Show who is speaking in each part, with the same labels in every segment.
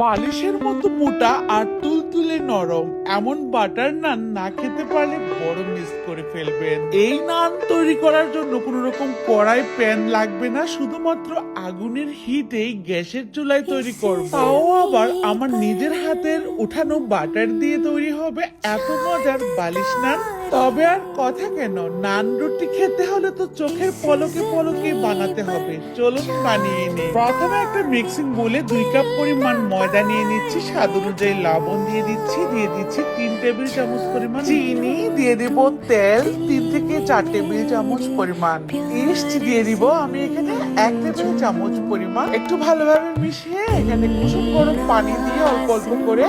Speaker 1: বালিশের মতো মোটা আর তুলতুলে নরম, এমন বাটার নান না খেতে পারলে বড় মিস করে ফেলবেন। এই নান তৈরি করার জন্য কোনো রকম কড়াই, প্যান লাগবে না, শুধুমাত্র আগুনের হিটেই গ্যাসের চুলায় তৈরি করব। তাও আবার আমার নিজের হাতের উঠানো বাটার দিয়ে তৈরি হবে এত মজার বালিশ নান? তবে আর কথা কেন? নান রুটি খেতে হলে তো চোখের পলকে পলকে বানাতে হবে। চলুন বানিয়ে নিই। প্রথমে একটা মিক্সিং বলে দুই কাপ পরিমাণ ময়দা নিয়ে নিচ্ছি। স্বাদ অনুযায়ী লবণ দিয়ে দিচ্ছি। দিয়ে দিচ্ছি তিন টেবিল চামচ পরিমাণ চিনি। দিয়ে দিব তেল। তিন থেকে চার টেবিল চামচ পরিমাণ ইস্ট দিয়ে দিব। আমি এখানে এক টেবিল চামচ পরিমাণ। একটু ভালোভাবে মিশিয়ে এখানে কুসুম গরম পানি দিয়ে অল্প অল্প করে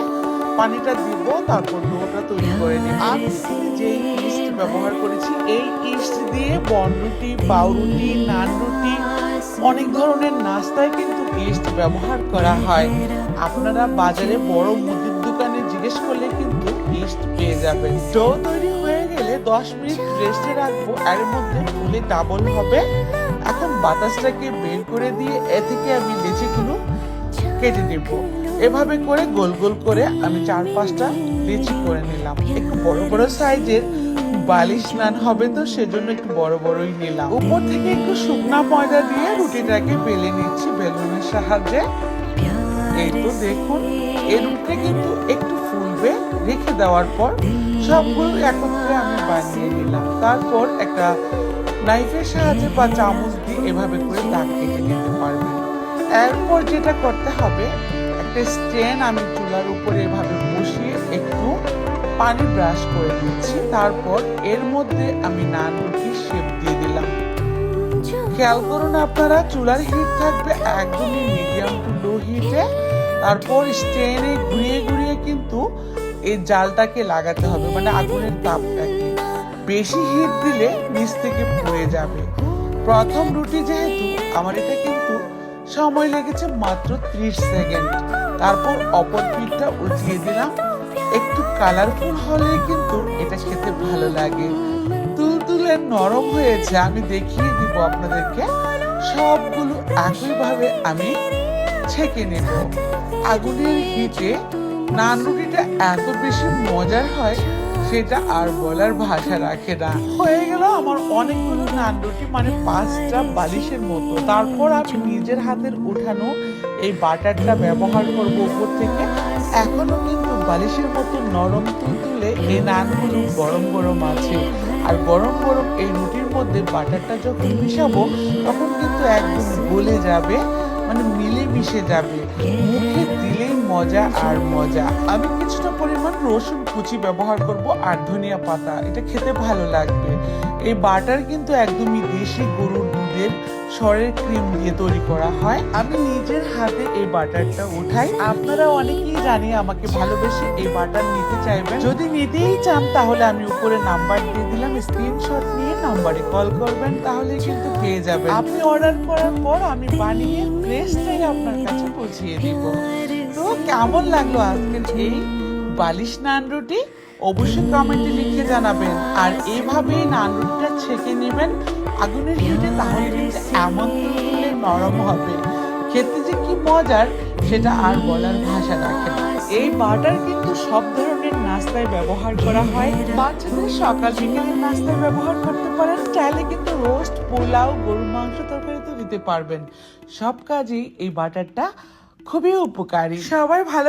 Speaker 1: পানিটা দিব, তারপর ডোটা তৈরি করে নিব। আমি যে ইস্ট ব্যবহার করেছি, এই ইস্ট দিয়ে বনরুটি, পাউরুটি নান রুটি অনেক ধরনের নাস্তায় কিন্তু ইস্ট ব্যবহার করা হয়। আপনারা বাজারে বড় মুদির দোকানে জিজ্ঞেস করলে কিন্তু ইস্ট পেয়ে যাবেন। ডো তৈরি হয়ে গেলে দশ মিনিট রেস্টে রাখব। এর মধ্যে ফুলে ডাবল হবে। এখন বাতাসটাকে বের করে দিয়ে এ থেকে আমি লেচিগুলো কেটে নেব। এভাবে করে গোল গোল করে আমি চার পাঁচটা লিচি করে নিলাম। একটু বড় বড় সাইজের বালিশ নান হবে তো সেজন্য একটু বড় বড়ই নিলাম। উপর থেকে একটু শুকনা ময়দা দিয়ে রুটিটাকে বেলে নিচ্ছি বেলুনের সাহায্যে। এই তো দেখুন এই রুটিটা কিন্তু একটু ফুলবে রেখে দেওয়ার পর সবগুলো একত্রে আমি বানিয়ে নিলাম। তারপর একটা নাইফের সাহায্যে বা চামচ দিয়ে এভাবে করে দাগ কেটে নিতে পারবেন। এরপর যেটা করতে হবে একটা স্ট্যান্ড আমি চুলার উপরে এভাবে বসিয়ে একটু পানি ব্রাশ করে দিচ্ছি তারপর এর মধ্যে আমি নান রুটির শেপ দিয়ে দিলাম। খেয়াল করুন আপনারা, চুলার হিট থাকবে একদমই মিডিয়াম টু লো হিটে তারপর স্টেনে ঘুরিয়ে ঘুরিয়ে কিন্তু এই জালটাকে লাগাতে হবে মানে আগুনের তাপটাকে। বেশি হিট দিলে নিচ থেকে পড়ে যাবে। প্রথম রুটি যেহেতু, আমার এটা কিন্তু সময় লেগেছে মাত্র ত্রিশ সেকেন্ড। তারপর অপর পিঠটা উঠিয়ে দিলাম। একটু কালারফুল হলে কিন্তু এটা খেতে ভালো লাগে। তুলতুলে নরম হয়েছে আমি দেখিয়ে দিব আপনাদেরকে। সবগুলো একইভাবে আমি ছেঁকে নেব। আগুনের হিটে নান রুটিটা এত বেশি মজার হয়, সেটা আর বলার ভাষা রাখে না। হয়ে গেল আমার অনেকগুলো নান রুটি মানে পাঁচটা বালিশের মতো। তারপর আমি নিজের হাতের উঠানো এই বাটারটা ব্যবহার করব উপর থেকে। এখনও কিন্তু বালিশের মতো নরম তুলতুলে এই নানগুলো গরম গরম আছে। আর গরম গরম এই রুটির মধ্যে বাটারটা যখন মিশাবো, তখন কিন্তু একদম গলে যাবে মানে মিলে মিশে যাবে। মুখে দিলেই মজা আর মজা। আমি কিছুটা পরিমাণ রসুন কুচি ব্যবহার করব আর ধনিয়া পাতা, এটা খেতে ভালো লাগবে। এই বাটার কিন্তু একদমই দেশি গরুর দুধের সরের ক্রিম দিয়ে তৈরি করা হয়। আমি নিজের হাতে এই বাটারটা উঠাই। আপনারা অনেকেই জানি আমাকে ভালোবেসে এই বাটার নিতে চাইবেন। যদি নিতেই চান তাহলে আমি উপরে নাম্বার দিয়ে দিলাম। স্ক্রিনশট নিয়ে নাম্বারে কল করবেন, তাহলে কিন্তু পেয়ে যাবেন। আপনি অর্ডার করার পর আমি বানিয়ে ফ্রেশটাই আপনার কাছে পৌঁছিয়ে দিব। তো কেমন লাগল আজকের এই বালিশ নান রুটি, অবশ্যই কমেন্টে লিখে জানাবেন। আর এইভাবেই নান রুটিটা ছেঁকে নেবেন। আগুনের হিটে তাহলে কিন্তু এমন নরম হবে। খেতে যে কি মজার, সেটা আর বলার ভাষা রাখে না। এই বাটার কিন্তু সব ধরনের নাস্তায় ব্যবহার করা হয়। বাচ্চাদের সকাল বিকেলের নাস্তায় ব্যবহার করতে পারেন। চাইলে কিন্তু রোস্ট, পোলাও, গরুর মাংস তরকারিতে দিতে পারবেন। সব কাজেই এই বাটারটা খুবই উপকারী। সবাই ভালো